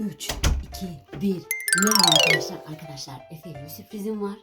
3, 2, 1. Merhaba arkadaşlar. Arkadaşlar Efe'ye bir sürprizim var.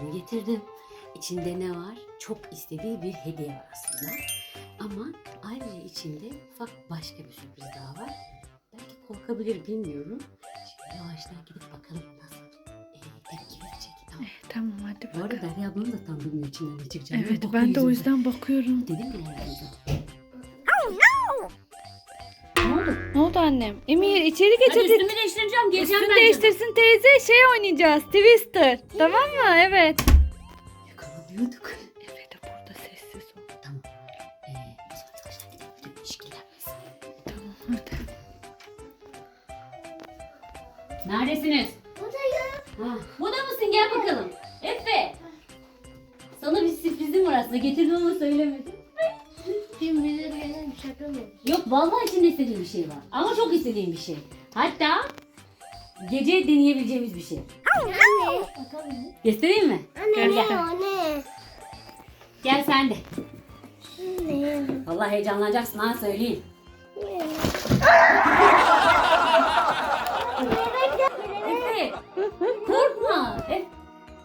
Bunu getirdim. İçinde ne var? Çok istediği bir hediye var aslında. Ama ayrıca içinde ufak başka bir sürpriz daha var. Belki korkabilir bilmiyorum. Şimdi yavaştan gidip bakalım nasıl e, tepki verecek. Tamam. Tamam hadi Bu arada bakalım. Derya ablanın da tam bilmiyor içinden ne çıkacağını. Evet ben de o yüzden bakıyorum. Dedim mi Derya'ya? Ne oldu? Ne oldu annem? Emir içeri geç Hadi hadi. üstümü değiştireceğim. Geleceğim Üstünü ben. değiştirsin teyze şey oynayacağız. Twister. Tamam mı? Evet. Yakalanıyorduk. De burada sessiz ol. Tamam. Ee, o zaman arkadaşlar gidelim. İşkilenmesin. Tamam hadi. Neredesiniz? Ha, Burada mısın? Gel bakalım. Efe. Sana bir sürprizim var aslında. Getirdim ama söylemedim. Yok vallahi içinde istediğim bir şey var. Ama çok istediğim bir şey. Hatta gece deneyebileceğimiz bir şey. Anne. Göstereyim mi? Anne ne o ne? Gel sen de. Ne? Vallahi heyecanlanacaksın ha söyleyeyim. Efe. Korkma. Efe.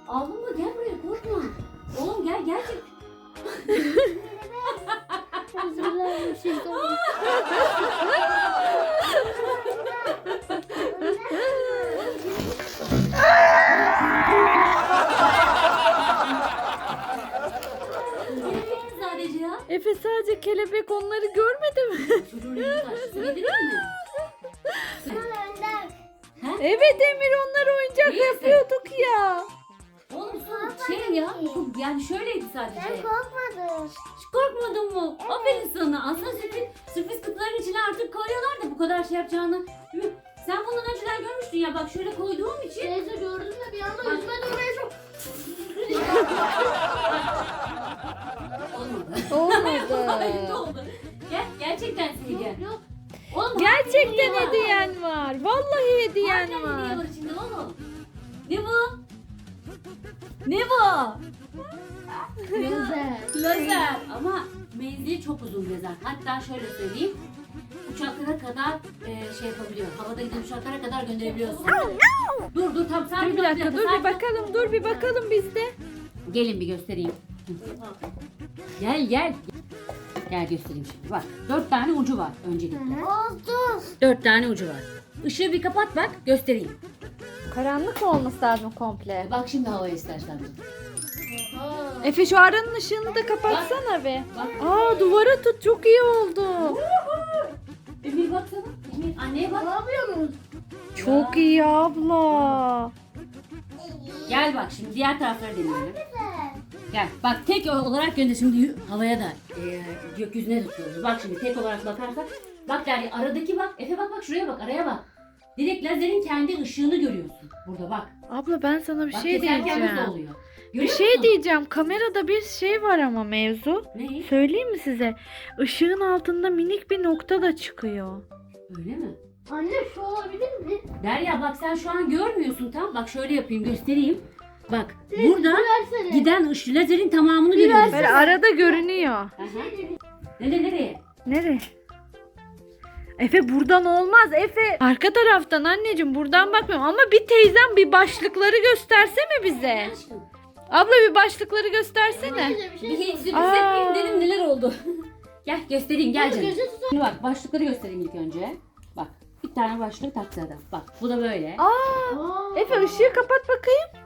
Ağlama gel buraya korkma. Oğlum gel gerçek. Sadece ya. Efe sadece kelebek onları görmedi mi? Çocuğun elini taşısı yedirir mi? Evet Emir onlar Yani şöyleydi sadece. Ben korkmadım. Hiç korkmadın mı? Aferin sana. Aslında sürpriz, sürpriz kutuların içine artık koyuyorlar da bu kadar şey yapacağını. Değil mi? Sen bundan önceden görmüştün ya bak şöyle koyduğum için. Teyze gördün mü bir anda yüzüme durmaya çok... Olmadı. Olmadı. oldu. Gel gerçekten seni gel. Yok. Oğlum Gerçekten var. hediyen var. Vallahi hediyen Harbiden hediye var. var içinde oğlum. Ne bu? Ne bu? Güzel. Lazer. Ama menzili çok uzun lazer. Hatta şöyle söyleyeyim. Uçaklara kadar e, şey yapabiliyor. Havada giden uçaklara kadar gönderebiliyorsun. Dur dur tam sen Dur bir dakika dur bir bakalım dur bir bakalım biz de. Gelin bir göstereyim. Gel gel. Gel göstereyim şimdi. Bak dört tane ucu var öncelikle. Oldu. Dört tane ucu var. Işığı bir kapat bak göstereyim. Karanlık mı olması lazım komple? Bak şimdi havaya istersen. Efe şu aranın ışığını da kapatsana be. Bak. Aa duvara tut çok iyi oldu. Emir baksana. Emir anneye bak. Ne yapıyorsunuz? Çok iyi abla. Gel bak şimdi diğer tarafları deneyelim. Gel bak tek olarak gönder şimdi yu- havaya da e, gökyüzüne tutuyoruz. Bak şimdi tek olarak bakarsak. Bak yani aradaki bak. Efe bak bak şuraya bak araya bak. Direkt lazerin kendi ışığını görüyorsun. Burada bak. Abla ben sana bir bak şey diyeceğim. nasıl oluyor? Bir Görüyor şey musun? diyeceğim. Kamerada bir şey var ama mevzu. Ne? Söyleyeyim mi size? Işığın altında minik bir nokta da çıkıyor. Öyle mi? Anne şu olabilir mi? Derya bak sen şu an görmüyorsun tam. Bak şöyle yapayım göstereyim. Bak burada Versene. giden ışık lazerin tamamını görüyoruz. Böyle arada görünüyor. Aha. Nereye nereye? Nereye? Efe buradan olmaz Efe. Arka taraftan anneciğim buradan bakmıyorum ama bir teyzem bir başlıkları göstersene bize. Aşkım. Abla bir başlıkları göstersene. Bir şey Bir sürpriz dedim neler oldu. gel göstereyim gel canım. Şimdi bak başlıkları göstereyim ilk önce. Bak bir tane başlık taktı adam. Bak bu da böyle. Aa, Aa. Efe ışığı kapat bakayım.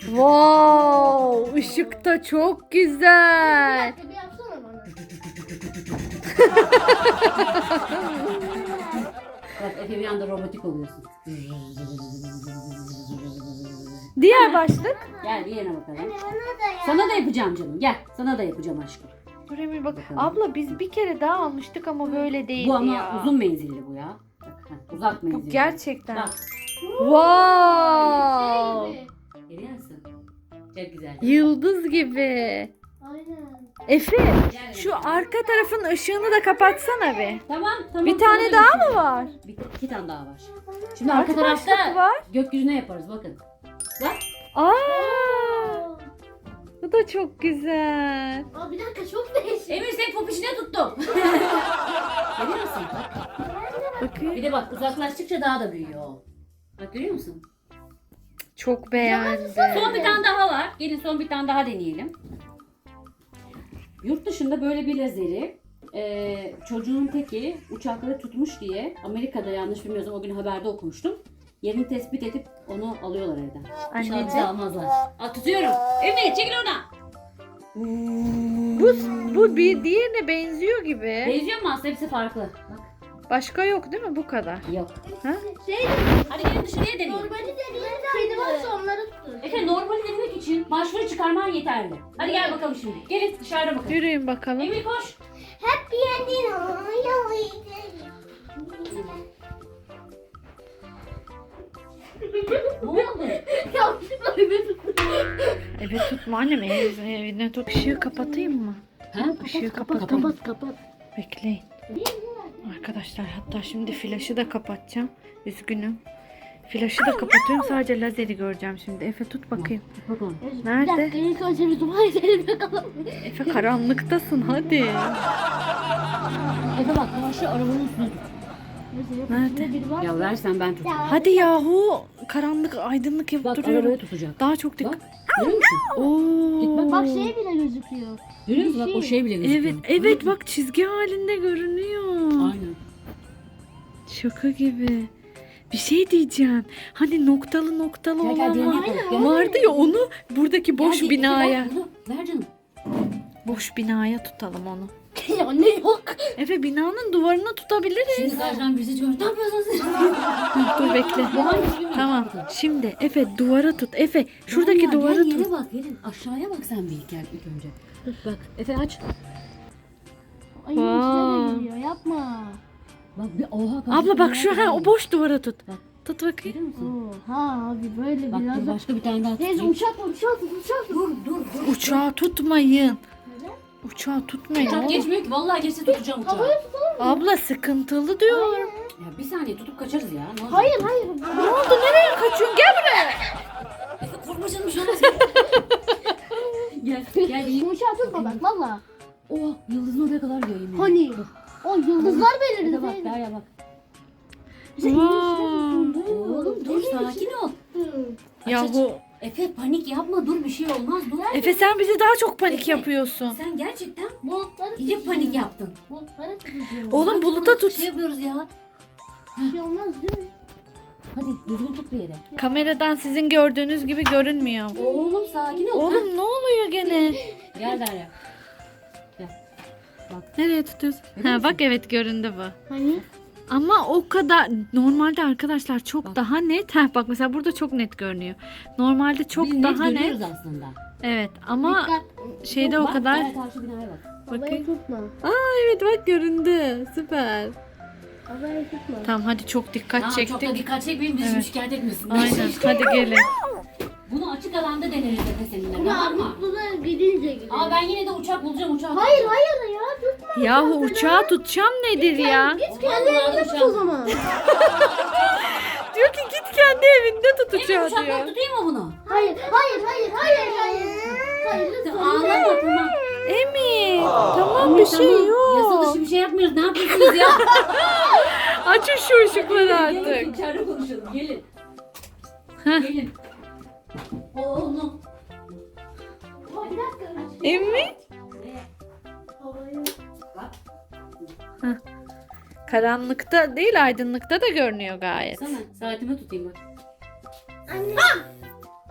Wow, ışık da çok Bir güzel. Bak Efe bir anda robotik oluyorsun. Diğer başlık. Gel bir yerine bakalım. Sana da yapacağım canım. Gel sana da yapacağım aşkım. Dur Emir bak. Bakalım. Abla biz bir kere daha almıştık ama böyle değildi Bu ama ya. uzun menzilli bu ya. Bak, uzak menzilli. Bu gerçekten. Bak Wow. Şey gibi. görüyor musun? Çok güzel. Yıldız gibi. Aynen. Efe şu arka tarafın ışığını da kapatsana bir. Tamam tamam. Bir tane da daha mı var? Bir, iki tane daha var. Şimdi arka başlık tarafta var? gökyüzüne yaparız bakın. Bak Aa! Bu da çok güzel. Aa, bir dakika çok değişik. Emir senin popişine tuttum. Görüyor musun? Bakın. Bir de bak uzaklaştıkça daha da büyüyor. o. Bak görüyor musun? Çok beğendim. Son bir tane daha var. Gelin son bir tane daha deneyelim. Yurt dışında böyle bir lazeri e, çocuğun teki uçakları tutmuş diye Amerika'da yanlış bilmiyorsam o gün haberde okumuştum. Yerini tespit edip onu alıyorlar evden. İnşallah bizi Anneciğim. almazlar. Aa, tutuyorum. Emre çekil oradan. Bu, bu bir diğerine benziyor gibi. Benziyor mu aslında hepsi farklı. Bak. Başka yok değil mi bu kadar? Yok. Şey, Hadi gelin dışarıya deneyelim. normali deneyelim. Kedi varsa onları tutun. Efe normali denemek için başvuru çıkarman yeterli. Hadi gel bakalım şimdi. Gelin dışarıda bakalım. Yürüyün bakalım. Emir koş. Happy ending. Ne oldu? Evet tutma annem ev- evine tut. Işığı kapatayım mı? Ha? Işığı kapat, kapatayım. kapat, kapat. Bekleyin. Arkadaşlar hatta şimdi flaşı da kapatacağım. Üzgünüm. Flaşı da kapatıyorum. Sadece lazeri göreceğim şimdi. Efe tut bakayım. Nerede? Bir dakika ilk önce bir dua edelim bakalım. Efe karanlıktasın hadi. Efe bak karşı arabanın üstüne tut. Nerede? Bir var. Ya versen ben tutayım. Hadi yahu. Karanlık aydınlık yapıp Bak duruyorum. arabaya tutacak. Daha çok dikkat. Bak. Görüyor musun? Oo. Git bak, Bak şey bile gözüküyor. Görüyor musun? Bak o şey bile gözüküyor. Evet, evet bak çizgi halinde görünüyor. Aynen. Şaka gibi. Bir şey diyeceğim. Hani noktalı noktalı Gel gel olan var. Gel. Vardı ya onu buradaki boş Gel, Efe, binaya. Ver, bunu. ver canım. Boş binaya tutalım onu. ya ne yok. Efe binanın duvarına tutabiliriz. Şimdi karşıdan birisi gördü. Ne yapıyorsun? Hı, Dur bekle. Tamam. Şimdi Efe duvara tut. Efe şuradaki ya, duvara gel, tut. Yere bak gelin. Aşağıya bak sen bir gel ilk önce. Bak Efe aç. Ay Vay. içine de giriyor yapma. Bak bir oha. Abla bak şu ha o boş duvara tut. Bak. Tut bakayım. Oha abi böyle Bak biraz dur başka bir tane daha Teyze tutayım. uçak var uçak uçak. Dur dur dur. Uçağı tutmayın. Uçağı tutmayın. Uçak geçmiyor ki. Vallahi geçse tutacağım uçağı. Havaya tutalım. Abla sıkıntılı diyorum. Ya bir saniye tutup kaçarız ya. Ne olacak? Hayır hayır. Ne oldu? Nereye kaçıyorsun? Gel buraya. Efe korkma canım şu an. gel gel. Uçağı tutma bak valla. Oh yıldızın oraya kadar yemin Hani? ederim. Yıldızlar belirdi. Bak. Derya bak. Oğlum dur sakin ol. Yahu Efe panik yapma dur bir şey olmaz dur. Efe sen bizi daha çok panik Efe. yapıyorsun. Sen gerçekten Bulutları iyice panik yaptın. Bulutları tutacağım. Oğlum buluta Şey tut. yapıyoruz ya. Bir şey olmaz değil mi? Hadi düzgün tut bir yere. Kameradan sizin gördüğünüz gibi görünmüyor. Oğlum sakin ol. Oğlum ne oluyor gene? Gel Derya. Nereye tutuyorsun? Ha bak evet göründü bu. Hani? Ama o kadar normalde arkadaşlar çok Bak. daha net. Heh bak mesela burada çok net görünüyor. Normalde çok Biz daha net görüyoruz aslında. Evet ama Dikkat. şeyde o Bak, kadar. Derya karşı binaya bak. Bakayım. tutma. Aa evet bak göründü. Süper. Havaya tutma. Tamam hadi çok dikkat Tamam, çok da çektik. dikkat çekmeyin bizi Evet. şikayet etmesin. Aynen hadi gelin. Bunu açık alanda deneriz Efe seninle Ya tamam mı? mutluluğa gidince gidiyor. Ama ben yine de uçak bulacağım uçak. Hayır hayır ya tutma. Yahu uçağı tutacağım nedir ya? Git kendi evinde tut o zaman. Diyor ki git kendi evinde tut uçağı uçakla diyor. tutayım mı bunu? Hayır hayır hayır hayır hayır. Hayır lütfen. Ağlama tamam. Emin tamam bir şey Yasa yok. dışı bir şey yapmıyoruz. Ne yapıyorsunuz ya? Açın şu ışıkları Gelin artık. içeride konuşalım. Gelin. Heh. Gelin. Oğlum. Ama bir dakika. Bak. Karanlıkta değil aydınlıkta da görünüyor gayet. Sana saatime tutayım bak. Anne.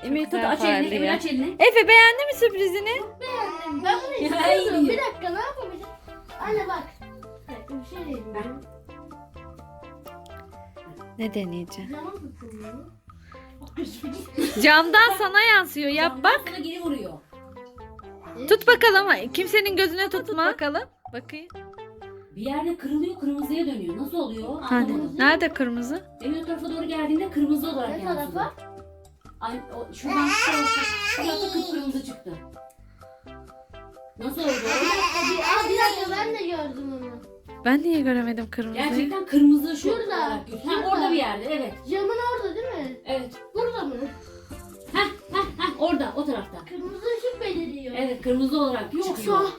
Emir Tut aç elini. Emir aç elini. Efe beğendi mi sürprizini? Beğendim. Ben bunu istiyordum. Bir dakika ne yapabilirim? Anne bak. Bir şey diyeyim. Ne deneyeceğim? Camı tutun. Camdan sana yansıyor yap bak. Sana geri vuruyor. Tut bakalım kimsenin gözüne tutma. bakalım. Bakayım. Bir yerde kırılıyor kırmızıya dönüyor. Nasıl oluyor? Hani Anlamadım. nerede kırmızı? Emir o tarafa doğru geldiğinde kırmızı olarak Ne yansıdı. tarafa? Ay, o, şuradan şu tarafa, şu kıpkırmızı çıktı. Nasıl oldu? Bir, aa, bir dakika ben de gördüm onu. Ben niye göremedim kırmızıyı? Gerçekten kırmızı şu Şurada, olarak gözüküyor. Ha, şurada. orada bir yerde evet. Camın orada değil mi? Evet. Burada mı? Heh heh heh orada o tarafta. Kırmızı ışık beliriyor. Evet kırmızı olarak Yoksa, çıkıyor.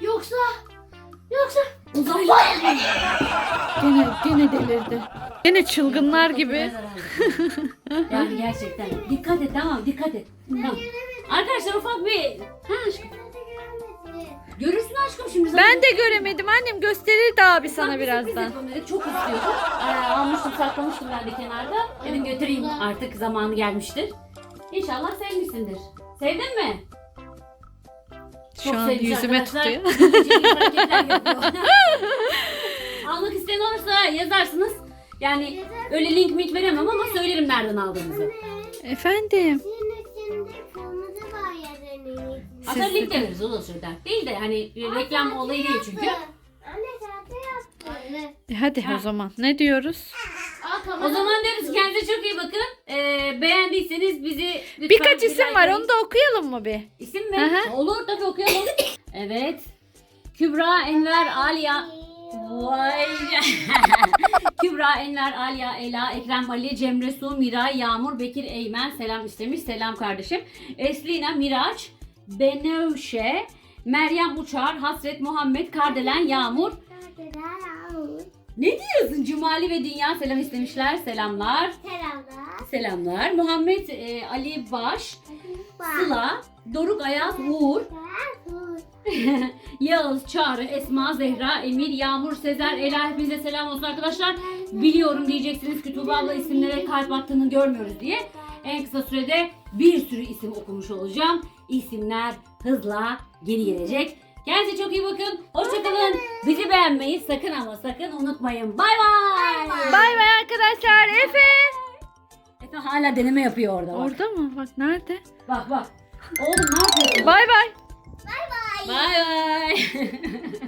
yoksa, yoksa. Uzaylı. Gene, gene delirdi. Gene çılgınlar gibi. yani gerçekten. Dikkat et tamam dikkat et. Tamam. Arkadaşlar ufak bir... Ha aşkım. Görürsün aşkım şimdi. zaten. Ben de göremedim annem gösterirdi abi Bak, sana birazdan. dedik, Çok istiyordum. Ee, almıştım saklamıştım ben de kenarda. Dedim götüreyim artık zamanı gelmiştir. İnşallah sevmişsindir. Sevdin mi? Şu an sevmiş yüzüme arkadaşlar. tutuyor. Hareketler yapıyor. Almak isteyen olursa yazarsınız. Yani öyle link mink veremem ama söylerim nereden aldığımızı. Efendim. Aslında Siz- link de veririz o da sürü dert değil de hani reklam olayı değil çünkü. Anne sahte yaptı. Anne. E hadi o zaman. Ne diyoruz? O zaman diyoruz ki kendinize çok iyi bakın. Ee, beğendiyseniz bizi lütfen Birkaç bir isim like var edin. onu da okuyalım mı bir? İsim mi? Hı. Olur tabii okuyalım. evet. Kübra, Enver, Aliya. Vay. Kübra, Enver, Aliya, Ela, Ekrem Ali, Cemre Su, Miray, Yağmur, Bekir Eymen selam istemiş. Selam kardeşim. Eslina, Miraç, Benevşe, Meryem Uçar, Hasret Muhammed, Kardelen, Yağmur. Ne diyorsun? Cumali ve Dünya selam istemişler. Selamlar. Selamlar. Selamlar. Muhammed e, Ali Baş, Sıla, Doruk Ayaz, Uğur, Yağız, Çağrı, Esma, Zehra, Emir, Yağmur, Sezer, Ela hepinize selam olsun arkadaşlar. Biliyorum diyeceksiniz ki Tuğba abla isimlere kalp attığını görmüyoruz diye. En kısa sürede bir sürü isim okumuş olacağım. İsimler hızla geri gelecek. Kendinize çok iyi bakın. Hoşçakalın. Bizi beğenmeyi sakın ama sakın unutmayın. Bay bay. Bay bay arkadaşlar. Efe. Efe hala deneme yapıyor orada. Bak Orada mı? Bak nerede? bak. bak. Oğlum ne yapıyorsun? Bay bay. Bay bay.